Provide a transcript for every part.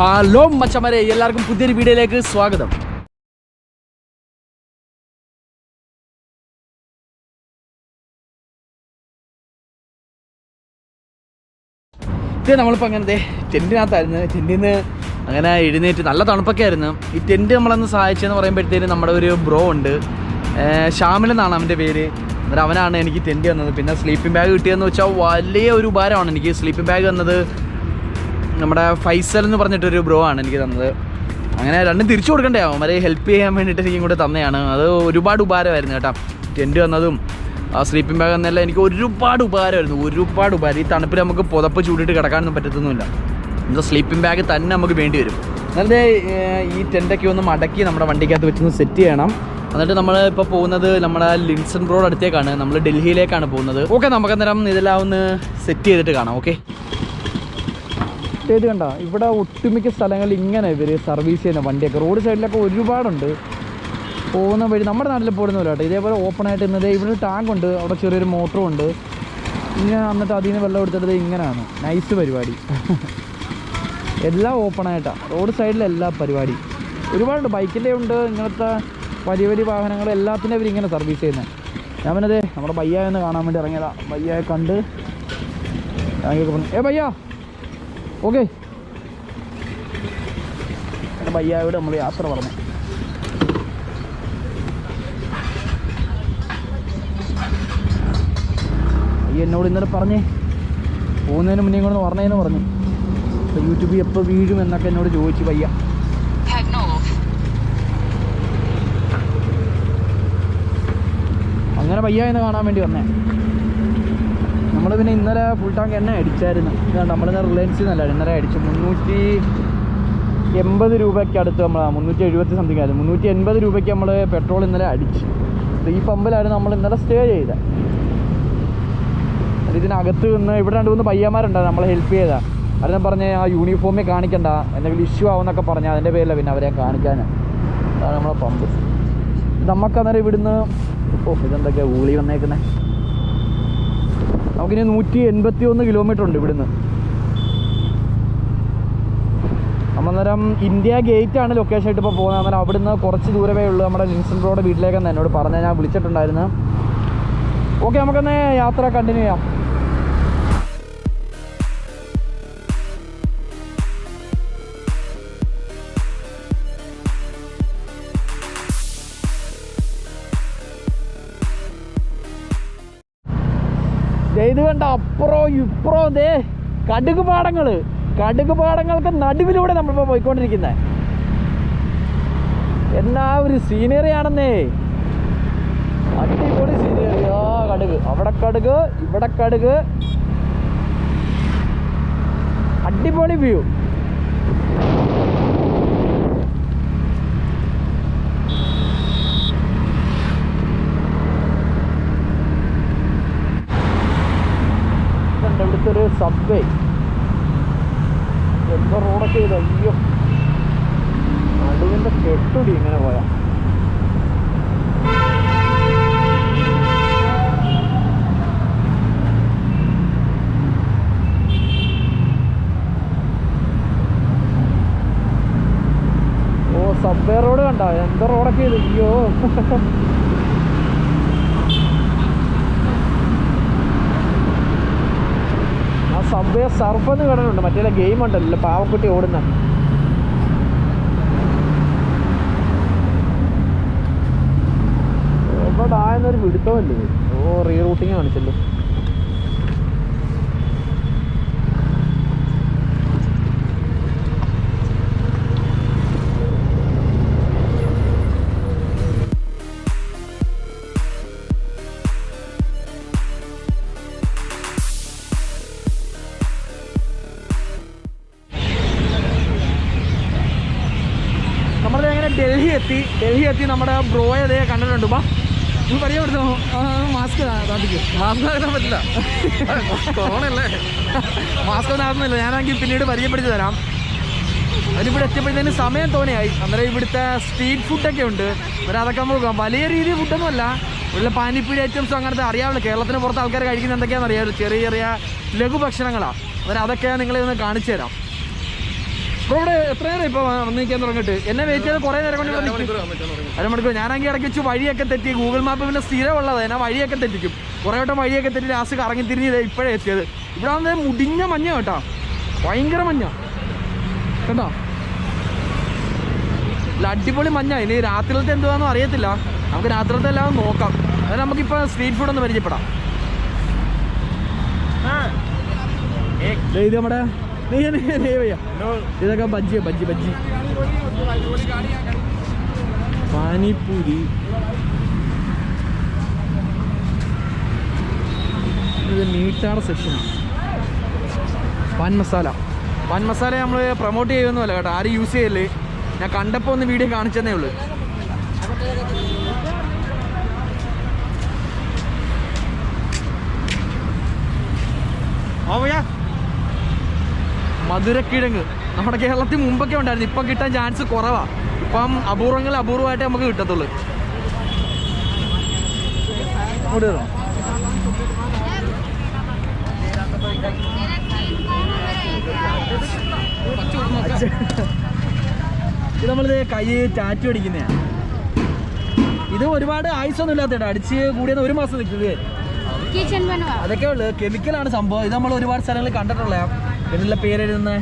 Hello മച്ചമരെ എല്ലാവർക്കും പുതിയൊരു വീഡിയോയിലേക്ക് സ്വാഗതം. ഇത് നമ്മളിപ്പോൾ അങ്ങനത്തെ ടെന്റിനകത്തായിരുന്നു ടെന്റിൽ നിന്ന് അങ്ങനെ എഴുന്നേറ്റ് നല്ല തണുപ്പൊക്കെ ആയിരുന്നു. ഈ ടെന്റ് നമ്മളന്ന് സഹായിച്ചതെന്ന് പറയുമ്പോഴത്തേനും നമ്മുടെ ഒരു ബ്രോ ഉണ്ട്. ഷാമിൽ എന്നാണ് അവന്റെ പേര്. അന്നേരം അവനാണ് എനിക്ക് ടെന്റ് വന്നത് പിന്നെ സ്ലീപ്പിംഗ് ബാഗ് കിട്ടിയതെന്ന് വെച്ചാൽ വലിയ ഒരു ഉപകാരമാണ് എനിക്ക് സ്ലീപ്പിംഗ് ബാഗ് തന്നത്. നമ്മുടെ ഫൈസൽ എന്ന് പറഞ്ഞിട്ടൊരു ബ്രോ ആണ് എനിക്ക് തന്നത്. അങ്ങനെ രണ്ടും തിരിച്ചു കൊടുക്കണ്ടേ? അവരെ ഹെൽപ്പ് ചെയ്യാൻ വേണ്ടിയിട്ട് എനിക്കും കൂടെ തന്നെയാണ്. അത് ഒരുപാട് ഉപകാരമായിരുന്നു കേട്ടോ. ടെന്റ് വന്നതും ആ സ്ലീപ്പിംഗ് ബാഗ് എന്നെല്ലാം എനിക്ക് ഒരുപാട് ഉപകാരമായിരുന്നു. ഒരുപാട് ഉപകാരം. ഈ തണുപ്പിൽ നമുക്ക് പുതപ്പ് ചൂടിയിട്ട് കിടക്കാനൊന്നും പറ്റത്തൊന്നുമില്ല. എന്താ സ്ലീപ്പിംഗ് ബാഗ് തന്നെ നമുക്ക് വേണ്ടി വരും. എന്നാലും ഈ ടെന്റൊക്കെ ഒന്ന് മടക്കി നമ്മുടെ വണ്ടിക്കകത്ത് വെച്ചൊന്ന് സെറ്റ് ചെയ്യണം. എന്നിട്ട് നമ്മൾ ഇപ്പോൾ പോകുന്നത് നമ്മുടെ ലിൻസൺ റോഡ് അടുത്തേക്കാണ്. നമ്മൾ ഡൽഹിയിലേക്കാണ് പോകുന്നത്. ഓക്കെ നമുക്ക് അന്നേരം ഇതെല്ലാം ഒന്ന് സെറ്റ് ചെയ്തിട്ട് കാണാം. ഓക്കെ? ഇത് കണ്ട? ഇവിടെ ഒട്ടുമിക്ക സ്ഥലങ്ങളിൽ ഇങ്ങനെ ഇവർ സർവീസ് ചെയ്യുന്ന വണ്ടിയൊക്കെ. റോഡ് സൈഡിലൊക്കെ ഒരുപാടുണ്ട്. പോകുന്ന വഴി നമ്മുടെ നാട്ടിൽ പോകുന്ന കേട്ടോ ഇതേപോലെ ഓപ്പൺ ആയിട്ട് ഇന്നത് ഇവിടെ ടാങ്ക് ഉണ്ട്. അവിടെ ചെറിയൊരു മോട്ടറും ഉണ്ട്. ഇങ്ങനെ വന്നിട്ട് അതിൽ നിന്ന് വെള്ളം എടുത്തിട്ട് ഇങ്ങനെയാണ്. നൈസ് പരിപാടി. എല്ലാം ഓപ്പൺ ആയിട്ടാണ് റോഡ് സൈഡിലെ എല്ലാ പരിപാടി. ഒരുപാടുണ്ട്. ബൈക്കിന്റെ ഉണ്ട്. ഇങ്ങനത്തെ വലിയ വലിയ വാഹനങ്ങൾ എല്ലാത്തിനും ഇവർ ഇങ്ങനെ സർവീസ് ചെയ്യുന്നത് ഞാൻ ദേ നമ്മുടെ ബയ്യ എന്ന് കാണാൻ വേണ്ടി ഇറങ്ങിയതാണ് ബയ്യയെ കണ്ട്. ഏ ബയ്യ! ഓക്കെ എന്റെ ബയ്യായോട് നമ്മൾ യാത്ര പറഞ്ഞു. അയ്യ എന്നോട് ഇന്നലെ പറഞ്ഞേ പോകുന്നതിന് മുന്നേ കൂടെ പറഞ്ഞേന്ന് പറഞ്ഞു. യൂട്യൂബിൽ എപ്പോൾ വീഴും എന്നൊക്കെ എന്നോട് ചോദിച്ചു പയ്യ അങ്ങനെ പയ്യ എന്ന് കാണാൻ വേണ്ടി വന്നേ. നമ്മൾ പിന്നെ ഇന്നലെ ഫുൾ ടാങ്ക് എണ്ണ അടിച്ചായിരുന്നു. നമ്മളിന്ന് റിലയൻസ് നിന്നല്ല ഇന്നലെ അടിച്ചു. മുന്നൂറ്റി എൺപത് രൂപയ്ക്ക് അടുത്ത് നമ്മൾ മുന്നൂറ്റി എഴുപത്തി സംതിങ് ആയിരുന്നു. മുന്നൂറ്റി എൺപത് രൂപയ്ക്ക് നമ്മൾ പെട്രോൾ ഇന്നലെ അടിച്ചു. ഈ പമ്പിലായിരുന്നു നമ്മൾ ഇന്നലെ സ്റ്റേ ചെയ്തത് ഇതിനകത്ത് നിന്ന് ഇവിടെ രണ്ട് മൂന്ന് പയ്യന്മാരുണ്ടായിരുന്നു നമ്മളെ ഹെൽപ്പ് ചെയ്ത. അത് ഞാൻ പറഞ്ഞ ആ യൂണിഫോമിൽ കാണിക്കണ്ട. എന്തെങ്കിലും ഇഷ്യൂ ആവുമെന്നൊക്കെ പറഞ്ഞാൽ അതിന്റെ പേരില്ല പിന്നെ അവരെ കാണിക്കാൻ അതാണ് നമ്മളെ പമ്പ് നമുക്കന്നേരം ഇവിടുന്ന് ഓ ഇതെന്തൊക്കെയാണ് ഊളി വന്നേക്കുന്നത് നമുക്കിനി നൂറ്റി എൺപത്തി ഒന്ന് കിലോമീറ്റർ ഉണ്ട് ഇവിടുന്ന്. അന്നേരം ഇന്ത്യ ഗേറ്റ് ആണ് ലൊക്കേഷൻ ആയിട്ട് ഇപ്പോൾ പോകുന്നത്. അന്നേരം അവിടുന്ന് കുറച്ച് ദൂരമേ ഉള്ളൂ. നമ്മുടെ ലിൻസൺ ബ്രോയുടെ വീട്ടിലേക്കെന്ന് എന്നോട് പറഞ്ഞാൽ ഞാൻ വിളിച്ചിട്ടുണ്ടായിരുന്നു. ഓക്കെ നമുക്കൊന്ന് യാത്ര കണ്ടിന്യൂ ചെയ്യാം. ഇത് വേണ്ട അപ്പുറോ ഇപ്പുറോ ദേ കടുക് പാടങ്ങൾ കടുക് പാടങ്ങൾക്ക് നടുവിലൂടെ നമ്മളിപ്പോൾ പോയിക്കൊണ്ടിരിക്കുന്നത് എന്നാ ഒരു സീനറി ആണെന്നേ. അടിപൊളി സീനറി ആ കടുക്. അവിടെ കടുക് ഇവിടെ കടുക്. അടിപൊളി വ്യൂ ഇതുണ്ട് ഇവിടുത്തെ ഒരു സബ്വേ എന്താ റോഡൊക്കെ ഇത് അയ്യോ നടുവിന്റെ കെട്ടുടി ഇങ്ങനെ പോയാ. ഓ സബ്വേ റോഡ് കണ്ട? എന്താ റോഡൊക്കെ ഇത്? അയ്യോ. ആ സബ്വേ സർഫ് എന്ന് കിടന്നുണ്ട് മറ്റേ ഗെയിം ഉണ്ടല്ലോ പാവക്കുട്ടി ഓടുന്ന എവിടെ ആയെന്നൊരു പിടുത്തമല്ലേ ഓ റീറൂട്ടിങ് കാണിച്ചല്ലോ. ഡൽഹി എത്തി. ഡൽഹി എത്തി നമ്മുടെ ബ്രോയെ അതേ കണ്ടിട്ടുണ്ട്? ബാ. നീ മാസ്ക് താത്തിക്ക് മാസ്ക് ആക്കാൻ പറ്റില്ല. കൊറോണ അല്ലേ? മാസ്ക് ഒന്നും ആകുന്നില്ല ഞാനാണെങ്കിൽ പിന്നീട് പരിചയപ്പെടുത്തി തരാം. അതിനിവിടെ എത്തിയപ്പോഴത്തേന് സമയം തോനെയായി അന്നേരം ഇവിടുത്തെ സ്ട്രീറ്റ് ഫുഡൊക്കെ ഉണ്ട്. അന്നേരം അതൊക്കെ നമുക്ക് നോക്കാം. വലിയ രീതിയിൽ ഫുഡൊന്നുമല്ല ഇവിടെ പാനിപ്പൂരി ഐറ്റംസും അങ്ങനത്തെ അറിയാവുള്ളൂ കേരളത്തിന് പുറത്ത് ആൾക്കാർ കഴിക്കുന്ന എന്തൊക്കെയാണെന്ന് അറിയാമല്ലോ. ചെറിയ ചെറിയ ലഘു ഭക്ഷണങ്ങളാണ് അന്നേരം അതൊക്കെ നിങ്ങളെ ഒന്ന് കാണിച്ചു തരാം. ബ്രോ ഇവിടെ എത്ര നേരം ഇപ്പൊ വന്നിരിക്കാൻ തുടങ്ങിയിട്ട്? എന്നെ വെയിറ്റ് ചെയ്ത് കുറെ നേരം കൊണ്ട്. അരമണിക്കൂർ ഞാനാണെങ്കിൽ ഇടയ്ക്ക് വെച്ച് വഴിയൊക്കെ തെറ്റി ഗൂഗിൾ മാപ്പ് പിന്നെ സ്ഥിരമുള്ളത് ഞാൻ വഴിയൊക്കെ തെറ്റിക്കും. കുറേ വട്ടം വഴിയൊക്കെ തെറ്റി ലാസ്റ്റ് കറങ്ങി തിരിഞ്ഞ് ദേ ഇപ്പോഴേ എത്തിയത്. ഇവിടെ വന്നത് മുടിഞ്ഞ മഞ്ഞ കേട്ടോ. ഭയങ്കര മഞ്ഞ. കേട്ടോ? ഇല്ല, അടിപൊളി മഞ്ഞ. ഇനി രാത്രിയിലത്തെ എന്തുവാന്നും അറിയത്തില്ല. നമുക്ക് രാത്രിയിലത്തെ എല്ലാം നോക്കാം. അതായത് നമുക്കിപ്പോൾ സ്ട്രീറ്റ് ഫുഡ് ഒന്ന് പരിചയപ്പെടാം. ഇത് നമ്മുടെ നീ നീ- നീ വയ്യ. ഇതൊക്കെ बज्जी ബജ്ജി ബജ്ജി പാനിപ്പൂരി ഇത് മീറ്റാർ സെക്ഷനാണ് പാൻ മസാല പാൻ മസാല നമ്മൾ പ്രൊമോട്ട് ചെയ്യുന്നതല്ല കേട്ടോ. ആരും യൂസ് ചെയ്യല്ലേ. ഞാൻ കണ്ടപ്പോൾ ഒന്ന് വീഡിയോ കാണിച്ചതന്നേ ഉള്ളൂ. മധുരക്കിഴങ്ങ്. നമ്മുടെ കേരളത്തിൽ മുമ്പൊക്കെ ഉണ്ടായിരുന്നു. ഇപ്പം കിട്ടാൻ ചാൻസ് കുറവാണ് ഇപ്പം അപൂർവങ്ങൾ അപൂർവമായിട്ടേ നമുക്ക് കിട്ടത്തുള്ളൂ. ഇത് നമ്മളിത് കൈ ടാറ്റു അടിക്കുന്നതാണ് ഇത് ഒരുപാട് ആയുസൊന്നും ഇല്ലാത്തേട്ടാ അടിച്ച് കൂടിയത് ഒരു മാസം നിൽക്കുകയായിരുന്നു അതൊക്കെ കെമിക്കൽ കെമിക്കലാണ് സംഭവം ഇത് നമ്മൾ ഒരുപാട് സ്ഥലങ്ങളിൽ കണ്ടിട്ടുള്ള ഇതിനുള്ള പേരെഴുതുന്ന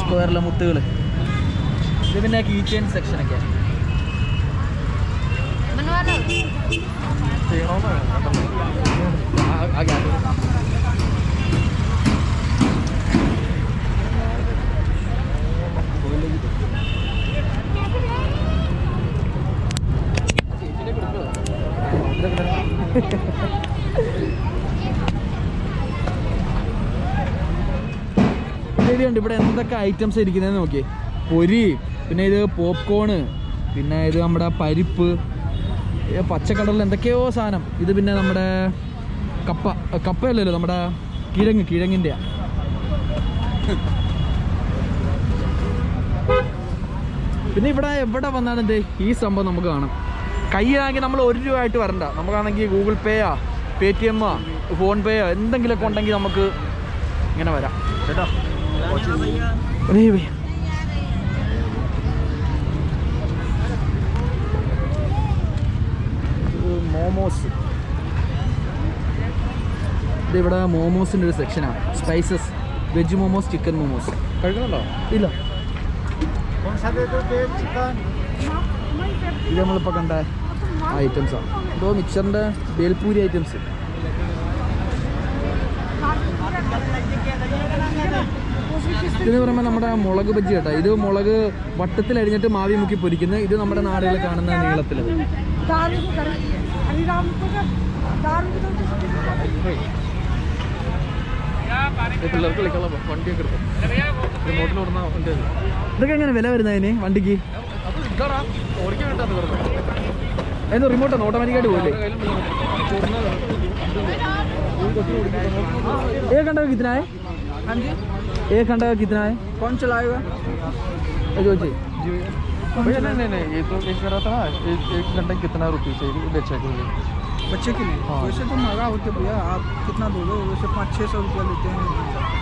സ്ക്വയറിലെ മുത്തുകൾ ഇത് പിന്നെ കീച്ചൻ സെക്ഷനൊക്കെ ha ha. ശരിയുണ്ട് ഇവിടെ എന്തൊക്കെ ഐറ്റംസ് ഇരിക്കുന്നതെന്ന് നോക്കി പൊരി പിന്നെ ഇത് പോപ്കോണ് പിന്നെ ഇത് നമ്മുടെ പരിപ്പ് പച്ചക്കടലിൽ എന്തൊക്കെയോ സാധനം. ഇത് പിന്നെ നമ്മുടെ കപ്പ കപ്പയല്ലല്ലോ നമ്മുടെ കിഴങ്ങ് കിഴങ്ങിന്റെ പിന്നെ ഇവിടെ എവിടെ വന്നാലും എന്തേ ഈ സംഭവം നമുക്ക് കാണാം. കയ്യിലാണെങ്കിൽ നമ്മൾ ഒരു രൂപ ആയിട്ട് വരണ്ട. നമുക്കാണെങ്കിൽ ഗൂഗിൾ പേയാ പേ ടി എമ്മാ ഫോൺ പേയോ എന്തെങ്കിലുമൊക്കെ ഉണ്ടെങ്കിൽ നമുക്ക് ഇങ്ങനെ വരാം. കേട്ടോ അതെ भैया മോമോസ് ഇത് ഇവിടെ മോമോസിന്റെ ഒരു സെക്ഷനാണ് spices veg momos chicken momos കഴിക്കണല്ലോ? ഇല്ല. ഇത് നമ്മളിപ്പോൾ കണ്ട ഐറ്റംസാണ് ഇതോ മിക്സറിന്റെ ബേൽപൂരി ഐറ്റംസ് ഇതെന്ന് പറയുമ്പോൾ നമ്മുടെ മുളക് ബജ്ജി കേട്ടോ. ഇത് മുളക് വട്ടത്തിൽ അരിഞ്ഞിട്ട് മാവി മുക്കി പൊരിക്കുന്നത് ഇത് നമ്മുടെ നാടുകളിൽ കാണുന്ന നീളത്തിൽ ഓടുന്ന വണ്ടി ഇതൊക്കെ എങ്ങനെ വില വരുന്നതിന് വണ്ടിക്ക്? അതിന് റിമോട്ട് ഓട്ടോമാറ്റിക്കായിട്ട് പോയില്ലേ ഏ കണ്ടോ ഇതിനായ? एक घंटा का कितना है कौन चलाएगा जो जी भैया नहीं नहीं नहीं ये तो एक कह रहा था ना एक एक घंटे कितना रुपये से बच्चे के लिए बच्चे के लिए हाँ। वैसे तो महंगा होते भैया आप कितना दोगे वैसे पाँच छः सौ रुपया लेते हैं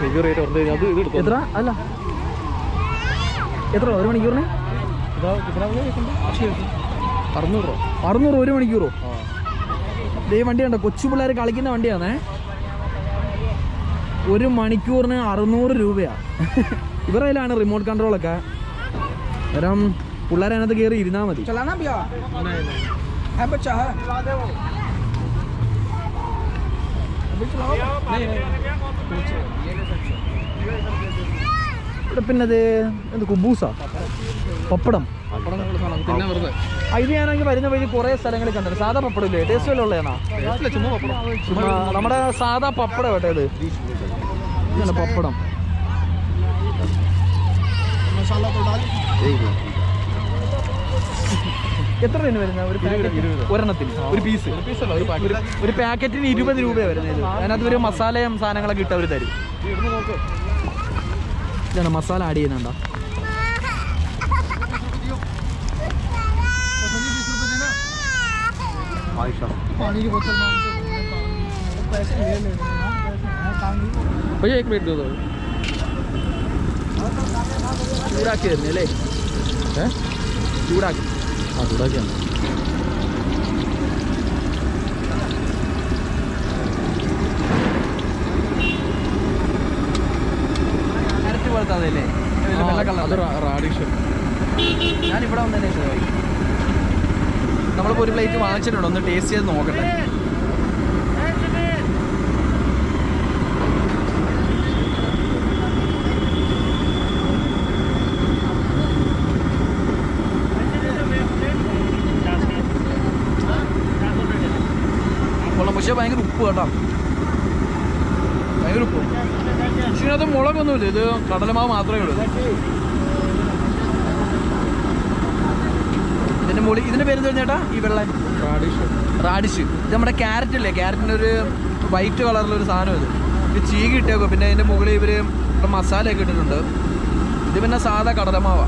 रेगुलर റേറ്റ് അത് ഇത് എത്ര അല്ല എത്ര ഒരു മണിക്കൂറിന് അറുന്നൂറ് രൂപ അറുന്നൂറ് ഒരു മണിക്കൂറോ ദേ വണ്ടി കണ്ടോ കൊച്ചു പിള്ളേർ കളിക്കുന്ന വണ്ടിയാണേ ഒരു മണിക്കൂറിന് അറുന്നൂറ് രൂപയാണ് ഇവരുടെ കയ്യിലാണ് റിമോട്ട് കൺട്രോളൊക്കെ കാരണം പിള്ളേരെ അതിനകത്ത് കയറി ഇരുന്നാൽ മതി. പിന്നത് എന്ത് കുബൂസ? പപ്പടം. ഇത് ഞാനെങ്കിൽ വരുന്ന വഴി കുറെ സ്ഥലങ്ങളിൽ കണ്ടത് സാധാ പപ്പടം ഇല്ലേ ടേസ്റ്റ് വല്ലതുള്ളതാണ് നമ്മുടെ സാധാ പപ്പടം കേട്ടോ ഇത്. ഇതാണ് പപ്പടം मसाला तो डाल എത്ര രൂപ വരുന്ന ഒരു പാക്കറ്റ് ഒരെണ്ണത്തിന് ഒരു പീസ് പീസല്ല ഒരു ഒരു ഒരു പാക്കറ്റിന് ഇരുപത് രൂപയാണ് വരുന്നത് അതിനകത്ത് ഒരു മസാലയും സാധനങ്ങളൊക്കെ ഇട്ട് അവർ തരും ഇവിടുന്ന് നോക്ക് ഇതാണ് മസാല ആഡ് ചെയ്യുന്നുണ്ടോ पानी की बोतल मांगते हैं, पैसे ले ले भैया एक मिनट दो दो ചൂടാക്കി തരുന്നു അല്ലേ ഏ ചൂടാക്കി ആ ചൂടാക്കിയാണ് കരറ്റ് പോലത്തെ അതല്ലേ വെള്ള അത് കളർ റാഡിഷ് ഞാനിവിടെ വന്നതന്നെ ഇഷ്ടമായി നമ്മളിപ്പോൾ ഒരു പ്ലേറ്റ് വാങ്ങിച്ചിട്ടുണ്ട് ഒന്ന് ടേസ്റ്റ് ചെയ്ത് നോക്കട്ടെ ഭയങ്കര ഉപ്പ് കേട്ടോ. ഭയങ്കര ഉപ്പ്. പക്ഷേ ഇതിനകത്ത് മുളകൊന്നുമില്ല. ഇത് കടലമാവ് മാത്രമേ ഉള്ളൂ. ഇതിന്റെ മുളി ഇതിന്റെ പേര് എന്താ ചേട്ടാ? ഈ വെള്ളം റാഡിഷ് റാഡിഷ് ഇത് നമ്മുടെ ക്യാരറ്റ് അല്ലേ ക്യാരറ്റിന്റെ ഒരു വൈറ്റ് കളറിലൊരു സാധനം ഇത്. ഇത് ചീകി ഇട്ടേക്കും പിന്നെ അതിന്റെ മുകളിൽ ഇവർ മസാലയൊക്കെ ഒക്കെ ഇട്ടിട്ടുണ്ട്. ഇത് പിന്നെ സാധാ കടലമാവാ.